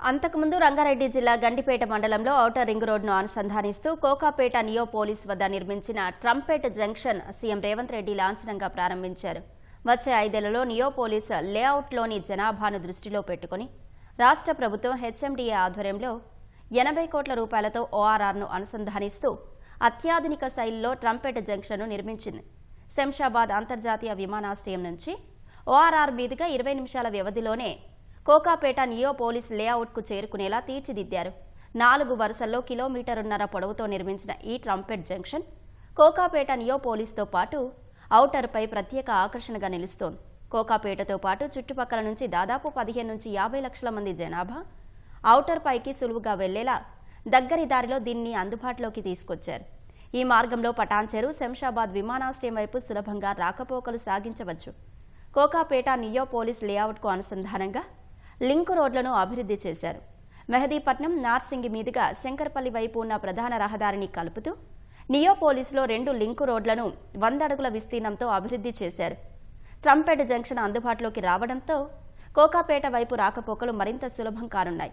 అంతకుముందు రంగారెడ్డి జిల్లా గండిపేట మండలంలో ఔటర్ రింగ్ రోడ్ను అనుసంధానిస్తూ కోకాపేట నియో పోలీస్ వద్ద నిర్మించిన trumpet junction CM Revanth Reddy లాంఛనంగా ప్రారంభించారు. వచ్చే ఐదేళ్ళలో నియో పోలీస్ లేఅవుట్లోని జనాభాను దృష్టిలో పెట్టుకుని రాష్ట్ర ప్రభుత్వం హెచ్ఎండిఏ ఆధ్వర్యంలో ఎనభై కోట్ల రూపాయలతో ఓఆర్ఆర్ను అనుసంధానిస్తూ అత్యాధునిక శైలిలో ట్రంపేట్ జంక్షన్ను నిర్మించింది. శంషాబాద్ అంతర్జాతీయ విమానాశ్రయం నుంచి ఓఆర్ఆర్ మీదుగా ఇరవై నిమిషాల వ్యవధిలోనే కోకాపేట నియో పోలీస్ లేఅవుట్కు చేరుకునేలా తీర్చిదిద్దారు. నాలుగు వరుసల్లో కిలోమీటరున్నర పొడవుతో నిర్మించిన ఈ ట్రంపెట్ జంక్షన్ కోకాపేట నియో పోలీస్తో పాటు ఔటర్పై ప్రత్యేక ఆకర్షణగా నిలుస్తోంది. కోకాపేటతో పాటు చుట్టుపక్కల నుంచి దాదాపు పదిహేను నుంచి యాభై లక్షల మంది జనాభా ఔటర్ పైకి సులువుగా వెళ్ళేలా దగ్గరి దారిలో దీన్ని అందుబాటులోకి తీసుకొచ్చారు. ఈ మార్గంలో పటాన్చెరు శంషాబాద్ విమానాశ్రయం వైపు సులభంగా రాకపోకలు సాగించవచ్చు. కోకాపేట నియో పోలీస్ లేఅవుట్కు అనుసంధానంగా లింక్ రోడ్లను అభివృద్ధి చేశారు. మెహదీపట్నం నార్సింగి మీదుగా శంకర్పల్లి వైపు ఉన్న ప్రధాన రహదారిని కలుపుతూ నియోపోలిస్లో రెండు లింకు రోడ్లను వంద అడుగుల విస్తీర్ణంతో అభివృద్ధి చేశారు. ట్రంపేట జంక్షన్ అందుబాటులోకి రావడంతో కోకాపేట వైపు రాకపోకలు మరింత సులభం కానున్నాయి.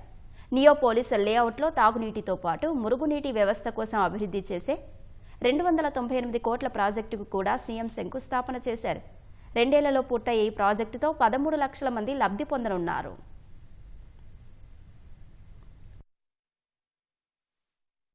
నియోపోలిస్ లేఅవుట్లో తాగునీటితో పాటు మురుగునీటి వ్యవస్థ కోసం అభివృద్ధి చేసే రెండు వందల తొంభై ఎనిమిది కోట్ల ప్రాజెక్టుకు కూడా సీఎం శంకుస్థాపన చేశారు. రెండేళ్ళలో పూర్తయ్యే ఈ ప్రాజెక్టుతో పదమూడు లక్షల మంది లబ్ధి పొందనున్నారు.